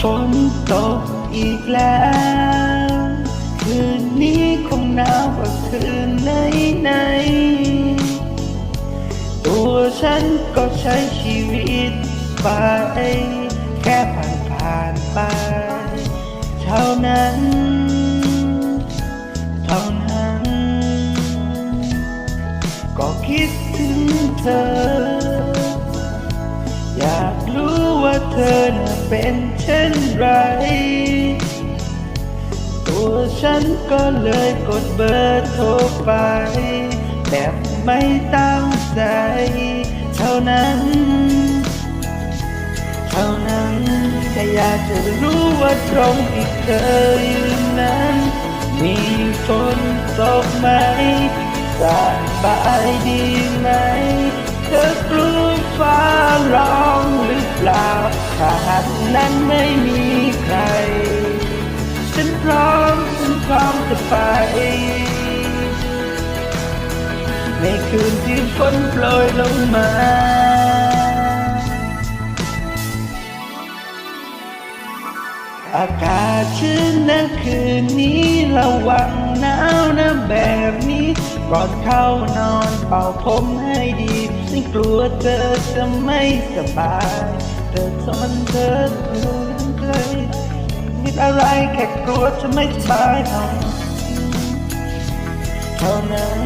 ฝนตกอีกแล้ว คืนนี้คงหนาวกว่าคืนไหนไหนๆตัวฉันก็ใช้ชีวิตไป แค่ผ่านผ่านๆไป เท่านั้น เท่านั้น ก็คิดถึงเธอ ว่าเธอน่ะเป็นเช่นไร ตัวฉันก็เลยกดเบอร์โทรไป แบบไม่ตั้งใจเท่านั้น เท่านั้นแค่อยากจะรู้ว่าตรงที่เธออยืนนั้น มีฝนตกไหมสบายดีไหม นั้นไม่มีใคร ฉันพร้อมฉันพร้อมจะไป ในคืนที่ฝนโปรยลงมาอากาศชื้นนะคืนนี้ระวังหนาวนะแบบ ก่อนเข้านอนเป่าผมให้ดีฉันกลัวเธอจะไม่สบาย เธอทนเธอเธอยังเคยคิดอะไรแค่กลัวจะไม่สบายเท่าเท่านั้น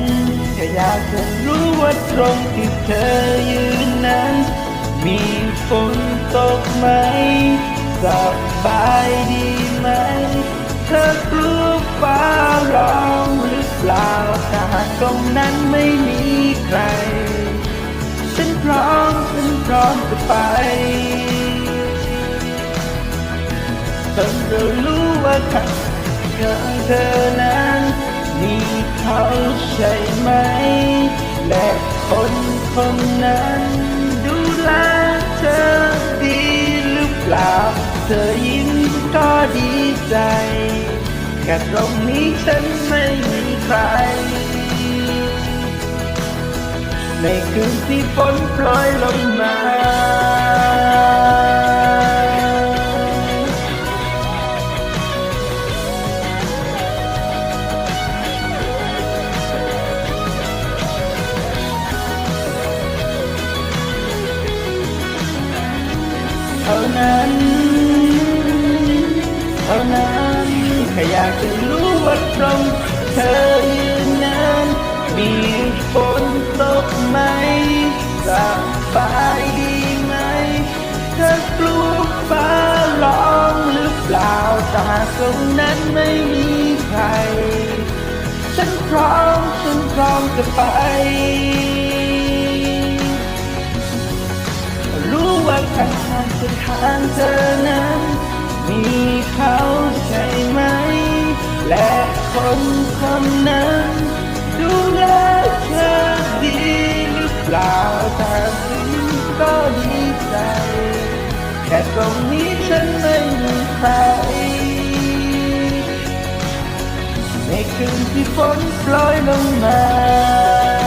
แค่อยากจะรู้ว่าตรงที่เธอยืนนั้น มีฝนตกไหมสบายดีไหม เธอกลัวฟ้าร้องหรือ ปล่าถ้าหากตรงนั้นไม่มีใคร ฉันพร้อม ฉันพร้อมจะไปจนเรารู้ว่าข้างเธอนั้นมีเขาใช่ไหม และคนคนนั้นดูแลเธอดีหรือเปล่า เธอยิ้มก็ดีใจแค่ตรงนี้ฉันไม่มี ใคร ในคืนที่ฝนโปรยลงมาเท่านั้นเท่านั้นแค่อยากจะรู้ว่าตรง เธอยืนนั้นมีฝนตกไหมสบายดีไหมเธอกลัวฟ้าร้องหรือเปล่าแต่หาตรงนั้นไม่มีใคร ฉันพร้อมฉันพร้อมจะไป รู้ว่าข้างส้นทางเธอนั้น คนคนนั้นดูแลเธอดีหรือเปล่าถ้าดีก็ดีใจ แค่ตรงนี้ฉันไม่มีใครในคืนที่ฝนโปรยลงมา